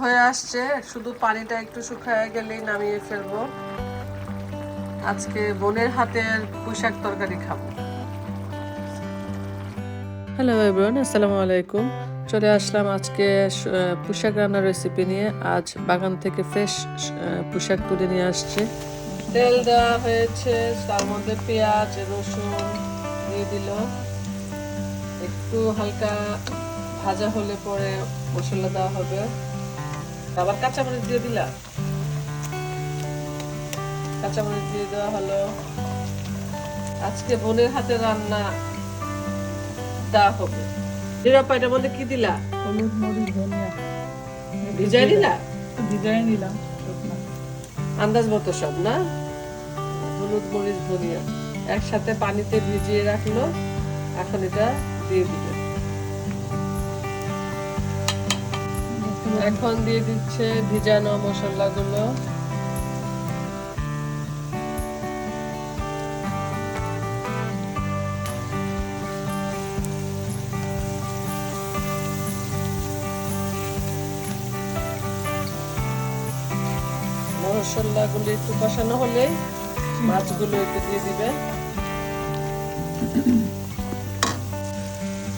হয়ে আসছে, শুধু পানিটা একটু শুকায় গেলেই নামিয়ে ফেলব। আজকে বোনের হাতের পোশাক তরকারি খাব। হ্যালো এভরিওয়ান আসসালামু আলাইকুম। চলে আসলাম আজকে পোশাক রান্নার রেসিপি নিয়ে। আজ বাগান থেকে ফ্রেশ পোশাক তুলে নিয়ে আসছে। তেল দেওয়া হয়েছে, তার মধ্যে পেঁয়াজ, রসুন দিয়ে দিল। একটু হালকা ভাজা হলে পরে মশলা দেওয়া হবে। আবার কাঁচামরিচ দিয়ে দিলা? কাঁচামরিচ দিয়ে দেওয়া হলো। আজকে বোনের হাতে রান্না দেওয়া হবে। নিরাপা এটার মধ্যে কি দিলা? হলুদ মরিচ ধনিয়া। ভিজাই দিলা? ডিজাইন নিলাম আন্দাজ মতো সব না? হলুদ মরিচ ধনিয়া। একসাথে পানিতে ভিজিয়ে রাখল। এখন এটা দিয়ে দিবে। এখন দিয়ে দিচ্ছে ভিজানো মশলাগুলো। মশলাগুলো একটু কষানো হলে মাছগুলো একটু দিয়ে দিবে।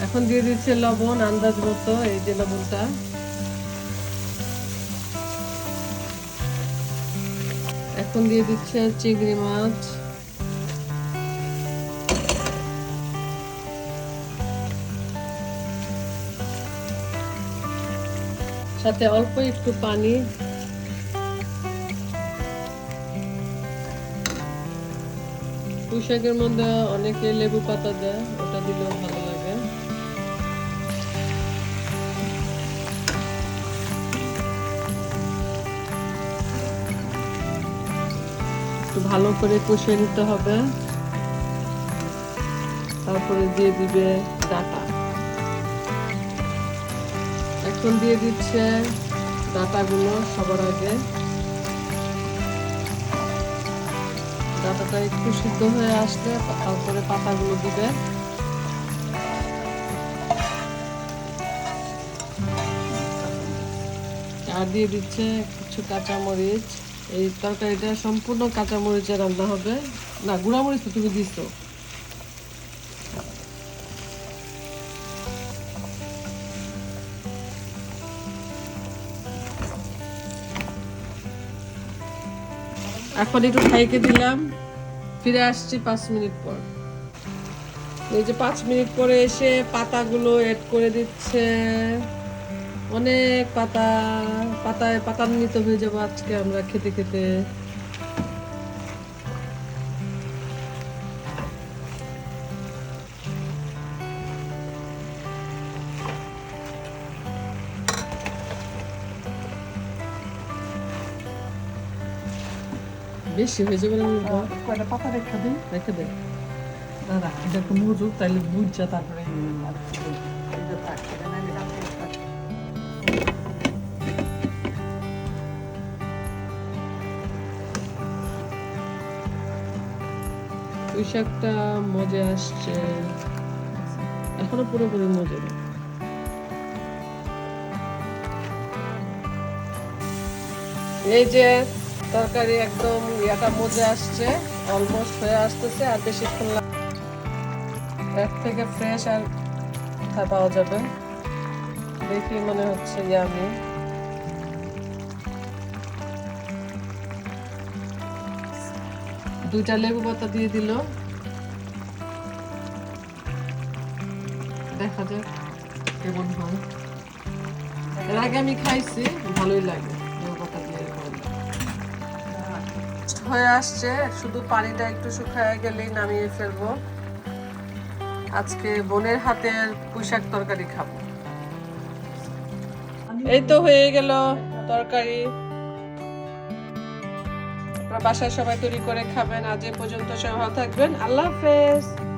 এখন দিয়ে দিচ্ছে লবণ আন্দাজ মতো, এই যে লবণটা। এখন দিয়ে দিচ্ছে চিংড়ি মাছ। সাথে অল্প একটু পানি। পুঁইশাকের মধ্যে অনেকে লেবু পাতা দেয়, ওটা দিলেও ভালো লাগে। একটু ভালো করে কষিয়ে নিতে হবে। তারপরে দিয়ে দিবে ডাটা। এখন দিয়ে দিচ্ছে ডাটাগুলো সবার আগে। ডাটাটা একটু সিদ্ধ হয়ে আসলে তারপরে পাতাগুলো দিবে। আর দিয়ে দিচ্ছে কিছু কাঁচামরিচ। এই তরকারিটা সম্পূর্ণ কাঁচামরিচে রান্না হবে। না, গুঁড়ামরিচ তো তুমি দিছো। এখন একটু খাইকে দিলাম। ফিরে আসছি পাঁচ মিনিট পর। এই যে পাঁচ মিনিট পরে এসে পাতাগুলো এড করে দিচ্ছে। অনেক পাতা পাতায় পাতান্বিত হয়ে যাব আজকে আমরা খেতে খেতে বেশি হয়ে যাবে? কয়টা পাতা রেখে দিই রেখে দে দাদা এটা একটু মজুক তাইলে বুঝছে তারপরে থাক। পুঁই শাকটা মজে আসছে। এখনও পুরোপুরি মজে না। এই যে তরকারি একদম ইয়াটা মজে আসছে অলমোস্ট হয়ে আসতেছে, আর বেশিক্ষণ এর থেকে ফ্রেশ আর পাওয়া যাবে। দেখি মনে হচ্ছে ইয়ামি। দুইটা লেবু পাতা দিয়ে দিল। দেখা যাক কেমন হয়। এর আগে আমি খাইছি ভালোই লাগে লেবু পাতা দিয়ে হয়ে আসছে শুধু পানিটা একটু শুকায় গেলেই নামিয়ে ফেলব। আজকে বোনের হাতের পুঁইশাক তরকারি খাব। এই তো হয়ে গেল তরকারি। বাসায় সবাই তৈরি করে খাবেন। আজ পর্যন্ত সবাই ভালো থাকবেন। আল্লাহ হাফেজ।